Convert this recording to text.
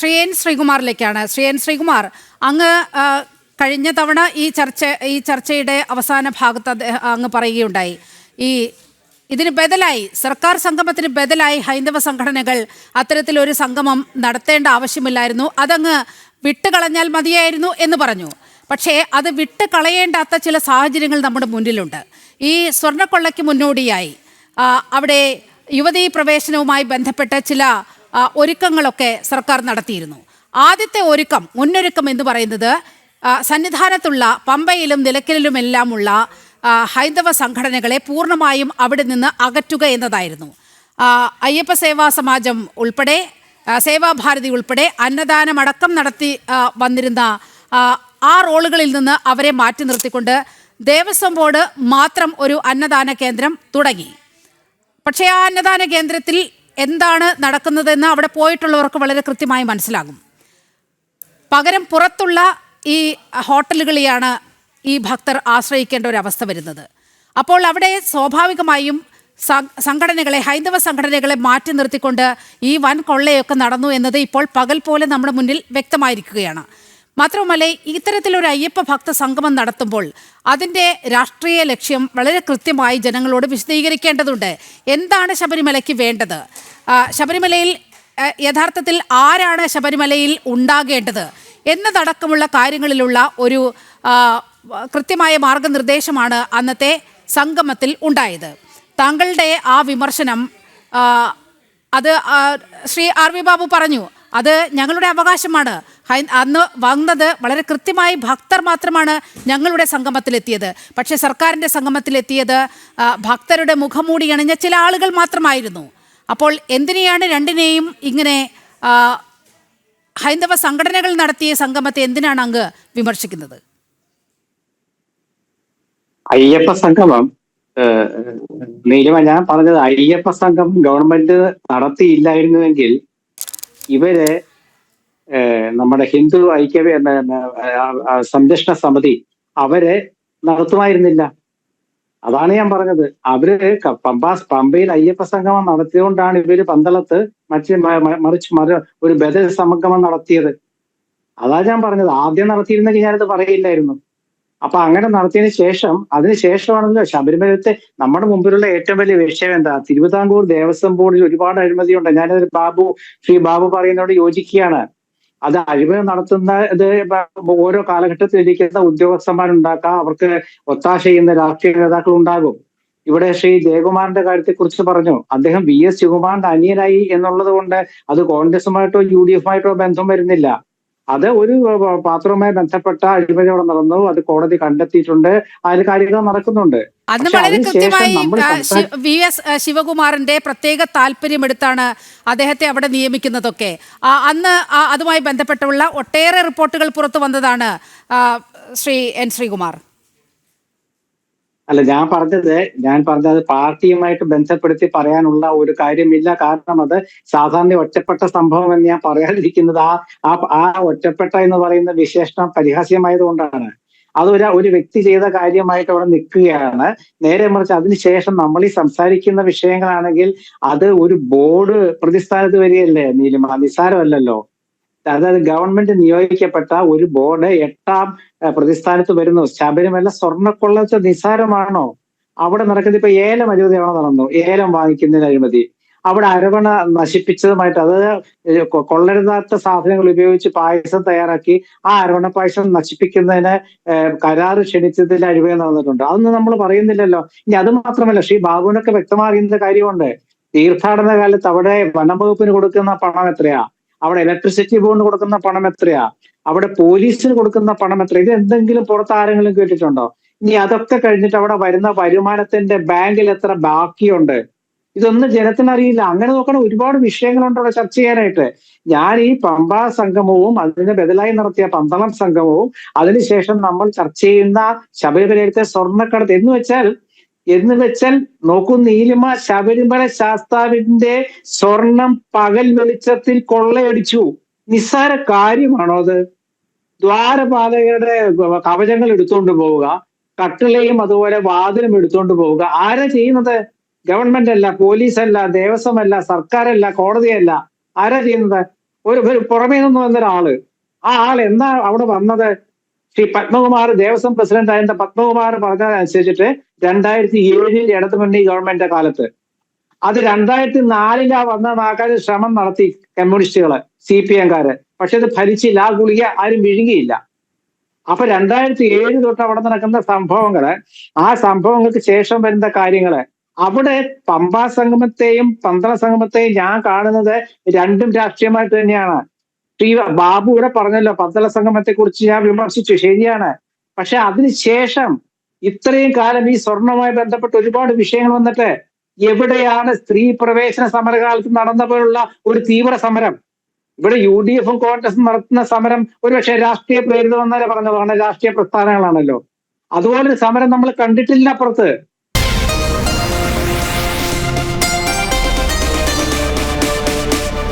ശ്രീ എൻ ശ്രീകുമാറിലേക്കാണ്. ശ്രീ എൻ ശ്രീകുമാർ അങ്ങ് കഴിഞ്ഞ തവണ ഈ ചർച്ച ഈ ചർച്ചയുടെ അവസാന ഭാഗത്ത് അങ്ങ് പറയുകയുണ്ടായി. ഈ ഇതിന് ബദലായി സർക്കാർ സംഗമത്തിന് ബദലായി ഹൈന്ദവ സംഘടനകൾ അത്തരത്തിലൊരു സംഗമം നടത്തേണ്ട ആവശ്യമില്ലായിരുന്നു. അതങ്ങ് വിട്ടുകളഞ്ഞാൽ മതിയായിരുന്നു എന്ന് പറഞ്ഞു. പക്ഷേ അത് വിട്ട് കളയേണ്ടാത്ത ചില സാഹചര്യങ്ങൾ നമ്മുടെ മുന്നിലുണ്ട്. ഈ സ്വർണക്കൊള്ളയ്ക്ക് മുന്നോടിയായി അവിടെ യുവതീ പ്രവേശനവുമായി ബന്ധപ്പെട്ട ചില ഒരുക്കങ്ങളൊക്കെ സർക്കാർ നടത്തിയിരുന്നു. ആദ്യത്തെ ഒരുക്കം മുന്നൊരുക്കം എന്ന് പറയുന്നത് സന്നിധാനത്തുള്ള പമ്പയിലും നിലയ്ക്കലിലുമെല്ലാമുള്ള ഹൈന്ദവ സംഘടനകളെ പൂർണമായും അവിടെ നിന്ന് അകറ്റുക എന്നതായിരുന്നു. അയ്യപ്പ സേവാ സമാജം ഉൾപ്പെടെ സേവാഭാരതി ഉൾപ്പെടെ അന്നദാനമടക്കം നടത്തി വന്നിരുന്ന ആ റോളുകളിൽ നിന്ന് അവരെ മാറ്റി നിർത്തിക്കൊണ്ട് ദേവസ്വം ബോർഡ് മാത്രം ഒരു അന്നദാന കേന്ദ്രം തുടങ്ങി. പക്ഷേ ആ അന്നദാന കേന്ദ്രത്തിൽ എന്താണ് നടക്കുന്നതെന്ന് അവിടെ പോയിട്ടുള്ളവർക്ക് വളരെ കൃത്യമായി മനസ്സിലാകും. പകരം പുറത്തുള്ള ഈ ഹോട്ടലുകളെയാണ് ഈ ഭക്തർ ആശ്രയിക്കേണ്ട ഒരു അവസ്ഥ വരുന്നത്. അപ്പോൾ അവിടെ സ്വാഭാവികമായും സംഘടനകളെ ഹൈന്ദവ സംഘടനകളെ മാറ്റി നിർത്തിക്കൊണ്ട് ഈ വൻ കൊള്ളയൊക്കെ നടന്നു എന്നത് ഇപ്പോൾ പകൽ പോലെ നമ്മുടെ മുന്നിൽ വ്യക്തമായിരിക്കുകയാണ്. മാത്രവുമല്ല ഇത്തരത്തിലൊരു അയ്യപ്പ ഭക്ത സംഗമം നടത്തുമ്പോൾ അതിന്റെ രാഷ്ട്രീയ ലക്ഷ്യം വളരെ കൃത്യമായി ജനങ്ങളോട് വിശദീകരിക്കേണ്ടതുണ്ട്. എന്താണ് ശബരിമലയ്ക്ക് വേണ്ടത്? ശബരിമലയിൽ യഥാർത്ഥത്തിൽ ആരാണ് ശബരിമലയിൽ ഉണ്ടാകേണ്ടത്? എന്നതടക്കമുള്ള കാര്യങ്ങളിലുള്ള ഒരു കൃത്യമായ മാർഗനിർദ്ദേശമാണ് അന്നത്തെ സംഗമത്തിൽ ഉണ്ടായത്. താങ്കളുടെ ആ വിമർശനം അത് ശ്രീ ആർ വി ബാബു പറഞ്ഞു. അത് ഞങ്ങളുടെ അവകാശമാണ്. അന്ന് വന്നത് വളരെ കൃത്യമായി ഭക്തർ മാത്രമാണ് ഞങ്ങളുടെ സംഗമത്തിലെത്തിയത്. പക്ഷേ സർക്കാരിന്റെ സംഗമത്തിലെത്തിയത് ഭക്തരുടെ മുഖംമൂടി അണിഞ്ഞ ചില ആളുകൾ മാത്രമായിരുന്നു. അപ്പോൾ എന്തിനെയാണ് രണ്ടിനെയും ഇങ്ങനെ ഹൈന്ദവ സംഘടനകൾ നടത്തിയ സംഗമത്തെ എന്തിനാണ് അങ്ങ് വിമർശിക്കുന്നത്? അയ്യപ്പ സംഗമം നീലമ ഞാൻ പറഞ്ഞത് അയ്യപ്പ സംഗമം ഗവൺമെന്റ് നടത്തിയില്ലായിരുന്നുവെങ്കിൽ ഇവർ നമ്മുടെ ഹിന്ദു ഐക്യ സംരക്ഷണ സമിതി അവരെ നടത്തുമായിരുന്നില്ല. അതാണ് ഞാൻ പറഞ്ഞത്. അവർ പമ്പ പമ്പയിൽ അയ്യപ്പ സംഗമം നടത്തിയതുകൊണ്ടാണ് ഇവർ പന്തളത്ത് മറ്റ് മറിച്ച് മറ ഒരു ബദൽ സംഗമം നടത്തിയത്. അതാ ഞാൻ പറഞ്ഞത്. ആദ്യം നടത്തിയിരുന്നെങ്കിൽ ഞാനത് പറയില്ലായിരുന്നു. അപ്പൊ അങ്ങനെ നടത്തിയതിന് ശേഷം അതിന് ശേഷമാണല്ലോ ശബരിമലത്തെ നമ്മുടെ മുമ്പിലുള്ള ഏറ്റവും വലിയ വിഷയം എന്താ? തിരുവിതാംകൂർ ദേവസ്വം ബോർഡിൽ ഒരുപാട് അഴിമതിയുണ്ട്. ഞാനത് ബാബു ശ്രീ ബാബു പറയുന്നതോട് യോജിക്കുകയാണ്. അത് അഴിമതി നടത്തുന്ന ഇത് ഓരോ കാലഘട്ടത്തിൽ ഇരിക്കുന്ന ഉദ്യോഗസ്ഥന്മാരുണ്ടാക്കാം. അവർക്ക് ഒത്താശ ചെയ്യുന്ന രാഷ്ട്രീയ നേതാക്കൾ ഉണ്ടാകും ഇവിടെ ശ്രീ ജയകുമാറിന്റെ കാര്യത്തെ കുറിച്ച് പറഞ്ഞു. അദ്ദേഹം വി എസ് ശിവകുമാറിന്റെ അനിയനായി എന്നുള്ളത് കൊണ്ട് അത് കോൺഗ്രസുമായിട്ടോ യു ഡി എഫുമായിട്ടോ ബന്ധം വരുന്നില്ല. അത് ഒരു പാത്രവുമായി ബന്ധപ്പെട്ട അഴിമതി അവിടെ നടന്നു. അത് കോടതി കണ്ടെത്തിയിട്ടുണ്ട്. അതിൽ കാര്യങ്ങൾ നടക്കുന്നുണ്ട്. അന്ന് വളരെ കൃത്യമായി വി എസ് ശിവകുമാറിന്റെ പ്രത്യേക താല്പര്യമെടുത്താണ് അദ്ദേഹത്തെ അവിടെ നിയമിക്കുന്നതൊക്കെ. അന്ന് അതുമായി ബന്ധപ്പെട്ടുള്ള ഒട്ടേറെ റിപ്പോർട്ടുകൾ പുറത്തു വന്നതാണ് ശ്രീ എൻ ശ്രീകുമാർ. അല്ല ഞാൻ പറഞ്ഞത് ഞാൻ പറഞ്ഞത് പാർട്ടിയുമായിട്ട് ബന്ധപ്പെടുത്തി പറയാനുള്ള ഒരു കാര്യമില്ല. കാരണം അത് സാധാരണ ഒറ്റപ്പെട്ട സംഭവം എന്ന് ഞാൻ പറയാതിരിക്കുന്നത് ആ ആ ഒറ്റപ്പെട്ട എന്ന് പറയുന്ന വിശേഷണം പരിഹാസ്യമായതുകൊണ്ടാണ് അതൊരു ഒരു വ്യക്തി ചെയ്ത കാര്യമായിട്ട് അവിടെ നിൽക്കുകയാണ്. നേരെ മറിച്ച് അതിനുശേഷം നമ്മൾ ഈ സംസാരിക്കുന്ന വിഷയങ്ങളാണെങ്കിൽ അത് ഒരു ബോർഡ് പ്രതിസ്ഥാനത്ത് വരികയല്ലേ നീലിമ നിസ്സാരമല്ലല്ലോ? അതായത് ഗവൺമെന്റ് നിയോഗിക്കപ്പെട്ട ഒരു ബോർഡ് എട്ടാം പ്രതിസ്ഥാനത്ത് വരുന്നു. ശബരിമല സ്വർണക്കൊള്ളത്തെ നിസ്സാരമാണോ അവിടെ നടക്കുന്നത് ഇപ്പൊ ഏലം അഴിമതി അവിടെ നടന്നു? ഏലം വാങ്ങിക്കുന്നതിന് അഴിമതി. അവിടെ അരവണ നശിപ്പിച്ചതുമായിട്ട് അത് കൊള്ളരുതാത്ത സാധനങ്ങൾ ഉപയോഗിച്ച് പായസം തയ്യാറാക്കി ആ അരവണ പായസം നശിപ്പിക്കുന്നതിന് കരാറ് ക്ഷണിച്ചതിൽ അഴിമതി നടന്നിട്ടുണ്ട്. അതൊന്നും നമ്മൾ പറയുന്നില്ലല്ലോ. ഇനി അത് മാത്രമല്ല ശ്രീ ബാബുവിനൊക്കെ വ്യക്തമായി കാര്യമുണ്ട്. തീർത്ഥാടന കാലത്ത് അവിടെ വനംവകുപ്പിന് കൊടുക്കുന്ന പണം എത്രയാ? അവിടെ ഇലക്ട്രിസിറ്റി ബോർഡിന് കൊടുക്കുന്ന പണം എത്രയാ? അവിടെ പോലീസിന് കൊടുക്കുന്ന പണം എത്ര ഇത് എന്തെങ്കിലും പുറത്ത് ആരെങ്കിലും കേട്ടിട്ടുണ്ടോ? ഇനി അതൊക്കെ കഴിഞ്ഞിട്ട് അവിടെ വരുന്ന വരുമാനത്തിന്റെ ബാങ്കിൽ എത്ര ബാക്കിയുണ്ട്? ഇതൊന്നും ജനത്തിനറിയില്ല അങ്ങനെ നോക്കണ ഒരുപാട് വിഷയങ്ങളുണ്ട് അവിടെ ചർച്ച ചെയ്യാനായിട്ട്? ഞാൻ ഈ പമ്പ സംഗമവും അതിന് ബദലായി നടത്തിയ പന്തളം സംഗമവും അതിനുശേഷം നമ്മൾ ചർച്ച ചെയ്യുന്ന ശബരിമലയിലത്തെ സ്വർണക്കടത്ത് എന്ന് വെച്ചാൽ എന്ന് വെച്ചാൽ നോക്കൂ നീലിമ ശബരിമല ശാസ്താവിന്റെ സ്വർണം പകൽ വെളിച്ചത്തിൽ കൊള്ളയടിച്ചു. നിസ്സാര കാര്യമാണോ അത്? ദ്വാരപാലകരുടെ കവചങ്ങൾ എടുത്തുകൊണ്ട് പോവുക കട്ടിളയും അതുപോലെ വാതിലും എടുത്തുകൊണ്ട് പോവുക. ആരാ ചെയ്യുന്നത്? ഗവൺമെന്റ് അല്ല പോലീസ് അല്ല ദേവസ്വം അല്ല സർക്കാരല്ല കോടതിയല്ല. ആരാ ചെയ്യുന്നത്? ഒരു പുറമേ നിന്ന് വന്ന ഒരാൾ ആ ആൾ എന്താ അവിടെ വന്നത്? ശ്രീ പത്മകുമാർ ദേവസ്വം പ്രസിഡന്റ് ആയിരുന്ന പത്മകുമാർ പറഞ്ഞതനുസരിച്ചിട്ട് രണ്ടായിരത്തി ഏഴിൽ ഇടതുമുന്നണി ഗവൺമെന്റിന്റെ കാലത്ത്. അത് രണ്ടായിരത്തി നാലിലാ വന്നതാക്കാൻ ശ്രമം നടത്തി കമ്മ്യൂണിസ്റ്റുകൾ സി പി എംകാര്. പക്ഷെ അത് ഫലിച്ചില്ല ആ ഗുളിക ആരും വിഴുങ്ങിയില്ല. അപ്പൊ രണ്ടായിരത്തി ഏഴ് തൊട്ട് അവിടെ നടക്കുന്ന സംഭവങ്ങൾ ആ സംഭവങ്ങൾക്ക് ശേഷം വരുന്ന കാര്യങ്ങൾ അവിടെ പമ്പാ സംഗമത്തെയും പന്തള സംഗമത്തെയും ഞാൻ കാണുന്നത് രണ്ടും രാഷ്ട്രീയമായിട്ട് തന്നെയാണ്. ശ്രീ ബാബു ഇവിടെ പറഞ്ഞല്ലോ പന്തള സംഗമത്തെ കുറിച്ച് ഞാൻ വിമർശിച്ചു. ശരിയാണ്. പക്ഷെ അതിനുശേഷം ഇത്രയും കാലം ഈ സ്വർണവുമായി ബന്ധപ്പെട്ട് ഒരുപാട് വിഷയങ്ങൾ വന്നിട്ട് എവിടെയാണ് സ്ത്രീ പ്രവേശന സമരകാലത്ത് നടന്ന പോലുള്ള ഒരു തീവ്ര സമരം? ഇവിടെ യു ഡി എഫും കോൺഗ്രസും നടത്തുന്ന സമരം ഒരുപക്ഷെ രാഷ്ട്രീയ പ്രേരിതമെന്നല്ലേ പറഞ്ഞതാണ് രാഷ്ട്രീയ പ്രസ്ഥാനങ്ങളാണല്ലോ. അതുപോലൊരു സമരം നമ്മൾ കണ്ടിട്ടില്ല അപ്പുറത്ത്